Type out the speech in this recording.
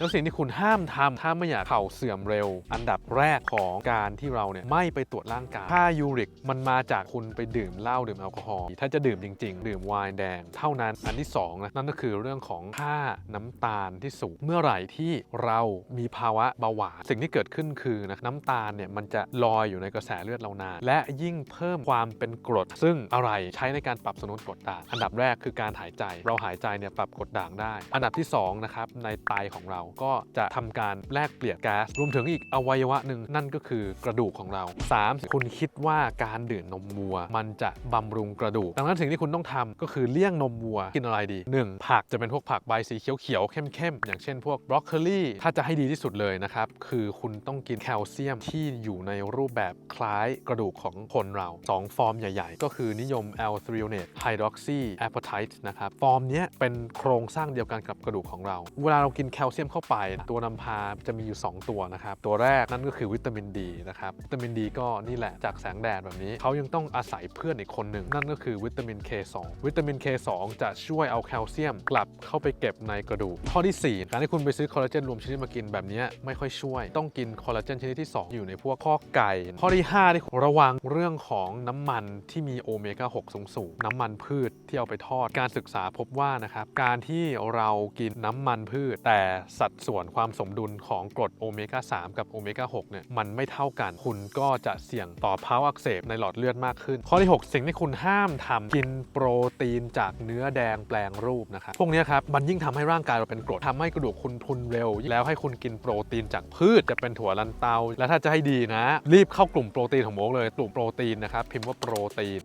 แล้วสิ่งที่คุณห้ามทำถ้าไม่อยากเข่าเสื่อมเร็ว อันดับแรกของการที่เราเนี่ยไม่ไปตรวจร่างกายค่ายูริก มันมาจากคุณไปดื่มเหล้าดื่มแอลกอฮอล์ถ้าจะดื่มจริง ๆ ดื่มไวน์แดง เท่านั้นอันที่สองนะนั่นก็คือเรื่องของค่าน้ำตาลที่สูงเมื่อไหร่ที่เรามีภาวะเบาหวานสิ่งที่เกิดขึ้นคือนะน้ำตาลเนี่ยมันจะลอยอยู่ในกระแสเลือดเรานาน และยิ่งเพิ่มความเป็นกรด ซึ่งอะไรใช้ในการปรับสมดุลกรดด่างอันดับแรกคือการหายใจ เราหายใจเนี่ยปรับกรดด่างได้ อันดับที่สองนะครับในไตของเราก็จะทำการแลกเปลี่ยนแก๊ส รวมถึงอีกอวัยวะหนึ่งนั่นก็คือกระดูกของเรา 3. คุณคิดว่าการดื่มนมวัว มันจะบำรุงกระดูก ดังนั้นสิ่งที่คุณต้องทำก็คือเลี่ยงนมวัวกินอะไรดี 1. ผักจะเป็นพวกผักใบสีเขียวๆเข้มๆอย่างเช่นพวกบรอกโคลีถ้าจะให้ดีที่สุดเลยนะครับคือคุณต้องกินแคลเซียมที่อยู่ในรูปแบบคล้ายกระดูกของคนเรา 2 ฟอร์มใหญ่ ๆ ก็คือนิยม l t h r e o n a t e hydroxy apatite นะครับฟอร์มเนี้ยเป็นโครงสร้างเดียวกันกับกระดูกของเรา เวลาเรากินแคลเซียมเข้าไปตัวนำพาจะมีอยู่ 2 ตัวนะครับ ตัวแรกนั่นก็คือวิตามินดีนะครับวิตามินดีก็นี่แหละจากแสงแดดแบบนี้ เขายังต้องอาศัยเพื่อนอีกคนหนึ่ง นั่นก็คือวิตามิน K2 วิตามิน K2 จะช่วยเอาแคลเซียมกลับเข้าไปเก็บในกระดูกข้อที่ 4 การที่คุณไปซื้อคอลลาเจนรวมชนิดมากินแบบนี้ไม่ค่อยช่วย ต้องกินคอลลาเจนชนิดที่ 2 อยู่ในพวกข้อไก่ ข้อที่5ที่ระวังเรื่องของน้ำมันที่มีโอเมก้า6สูงสูงน้ำมันพืชที่เอาไปทอดการศึกษาพบว่านะครับการที่เรากินน้ำมันพืชแต่สัดส่วนความสมดุลของกรดโอเมก้า3 กับโอเมก้า6เนี่ยมันไม่เท่ากัน คุณก็จะเสี่ยงต่อภาวะอักเสบในหลอดเลือดมากขึ้น ข้อที่ 6 สิ่งที่คุณห้ามทำกินโปรตีนจากเนื้อแดงแปลงรูปนะครับพวกนี้ครับมันยิ่งทำให้ร่างกายเราเป็นกรดทำให้กระดูกคุณพุนเร็ว แล้วให้คุณกินโปรตีนจากพืชจะเป็นถั่วลันเตา และถ้าจะให้ดีนะ รีบเข้ากลุ่มโปรตีนของโมกเลยกลุ่มโปรตีนนะครับพิมพ์ว่าโปรตีน